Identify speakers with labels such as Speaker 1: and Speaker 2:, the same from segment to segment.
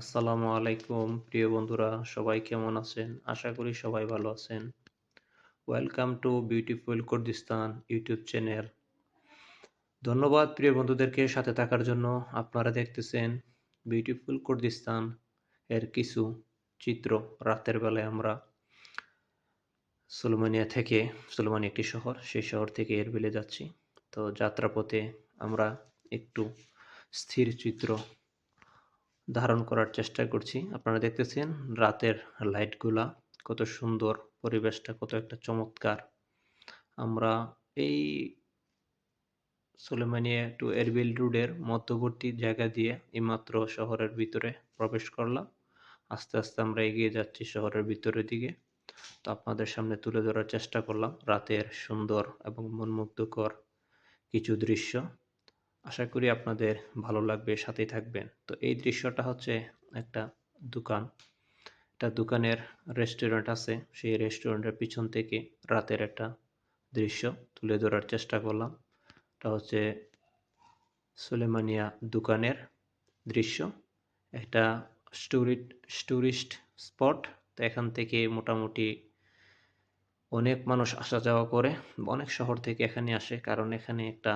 Speaker 1: আসসালামু আলাইকুম, প্রিয় বন্ধুরা, সবাই কেমন আছেন? আশা করি সবাই ভালো আছেন। Welcome to beautiful Kurdistan YouTube channel ধন্যবাদ প্রিয় বন্ধুদেরকে সাথে থাকার জন্য। আপনারা দেখতেছেন বিউটিফুল কুর্দিস্তান এর কিছু চিত্র রাতের বেলায় আমরা সুলমানিয়া থেকে, সুলমানিয়া একটি শহর, সেই শহর থেকে এর এরবিলে যাচ্ছি। তো যাত্রাপথে আমরা একটু স্থির চিত্র ধারণ করার চেষ্টা করছি। আপনারা দেখতেছেন রাতের লাইটগুলা কত সুন্দর, পরিবেশটা কত একটা চমৎকার। আমরা এই সুলেমানিয়া টু এরবিল রোডের মধ্যবর্তী জায়গা দিয়ে এইমাত্র শহরের ভিতরে প্রবেশ করলাম। আস্তে আস্তে আমরা এগিয়ে যাচ্ছি শহরের ভিতরের দিকে। তো আপনাদের সামনে তুলে ধরার চেষ্টা করলাম রাতের সুন্দর এবং মনমুগ্ধকর কিছু দৃশ্য। আশা করি আপনাদের ভালো লাগবে, সাথেই থাকবেন। তো এই দৃশ্যটা হচ্ছে একটা দোকান। একটা দোকানের রেস্টুরেন্ট আছে, সেই রেস্টুরেন্টের পিছন থেকে রাতের একটা দৃশ্য তুলে ধরার চেষ্টা করলাম। এটা হচ্ছে সুলেমানিয়া দোকানের দৃশ্য। একটা টুরিস্ট টুরিস্ট স্পট তো এখান থেকে মোটামুটি অনেক মানুষ আসা যাওয়া করে, অনেক শহর থেকে এখানে আসে, কারণ এখানে একটা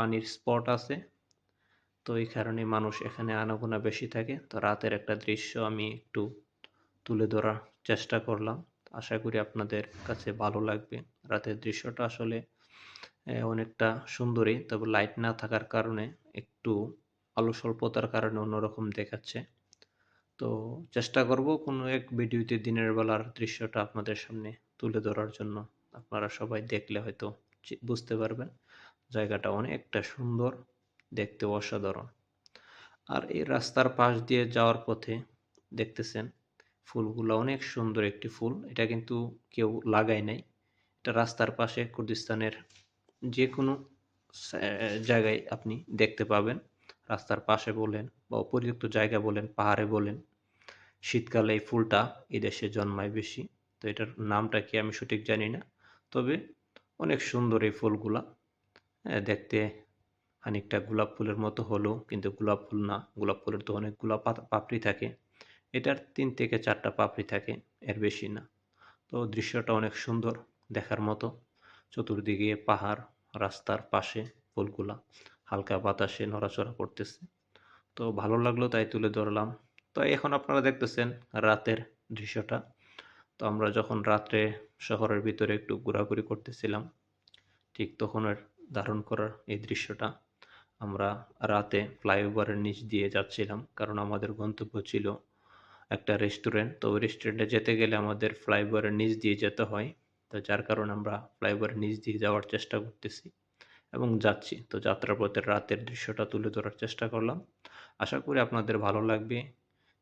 Speaker 1: পানির স্পট আছে। তো এই কারণে মানুষ এখানে আনাগোনা বেশি থাকে। তো রাতের একটা দৃশ্য আমি একটু তুলে ধরার চেষ্টা করলাম। আশা করি আপনাদের কাছে ভালো লাগবে। রাতের দৃশ্যটা আসলে অনেকটা সুন্দরই। তবে লাইট না থাকার কারণে একটু আলো স্বল্পতার কারণে অন্যরকম দেখাচ্ছে। তো চেষ্টা করব কোনো এক ভিডিওতে দিনের বেলার দৃশ্যটা আপনাদের সামনে তুলে ধরার জন্য। আপনারা সবাই দেখলে হয়তো বুঝতে পারবেন। জায়গাটা অনেকটা সুন্দর, দেখতে অসাধারণ। আর এই রাস্তার পাশ দিয়ে যাওয়ার পথে দেখতেছেন, ফুলগুলো অনেক সুন্দর একটি ফুল। এটা কিন্তু কেউ লাগায় নাই। এটা রাস্তার পাশে কুর্দিস্তানের যে কোনো জায়গায় আপনি দেখতে পাবেন। রাস্তার পাশে বলেন বা উপযুক্ত জায়গা বলেন, পাহাড়ে বলেন, শীতকালে এই ফুলটা এই দেশে জন্মায় বেশি। তো এটার নামটা কি আমি সঠিক জানি না। তবে অনেক সুন্দর এই ফুলগুলা। দেখতে খানিকটা গোলাপ ফুলের মতো হলেও কিন্তু গোলাপ ফুল না। গোলাপ ফুলের তো অনেকগুলো পাপড়ি থাকে। এটার তিন থেকে চারটা পাপড়ি থাকে, এর বেশি না। তো দৃশ্যটা অনেক সুন্দর দেখার মতো। চতুর্দিকে পাহাড়, রাস্তার পাশে ফুলগুলা, হালকা বাতাসে নড়াচড়া করতেছে। তো ভালো লাগল তাই তুলে ধরলাম। তো এখন আপনারা দেখতেছেন রাতের দৃশ্যটা। তো আমরা যখন রাত্রে শহরের ভিতরে একটু ঘোরাঘুরি করতেছিলাম, ঠিক তখনের ধারণ করার এই দৃশ্যটা আমরা রাতে ফ্লাইওভারের নিচ দিয়ে যাচ্ছিলাম, কারণ আমাদের গন্তব্য ছিল একটা রেস্টুরেন্ট তো রেস্টুরেন্টে যেতে গেলে আমাদের ফ্লাইওভারের নিচ দিয়ে যেতে হয়। তো যার কারণে আমরা ফ্লাইওভারের নিচ দিয়ে যাওয়ার চেষ্টা করতেছি এবং যাচ্ছি। তো যাত্রাপথের রাতের দৃশ্যটা তুলে ধরার চেষ্টা করলাম। আশা করি আপনাদের ভালো লাগবে।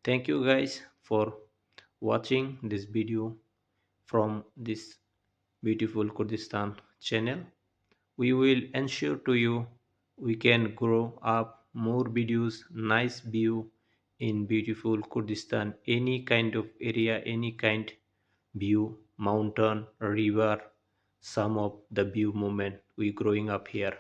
Speaker 1: Thank you guys for watching this video from this beautiful Kurdistan channel we will ensure to you we can grow up more videos nice view in beautiful kurdistan any kind of area any kind view mountain river some of the view moment we growing up here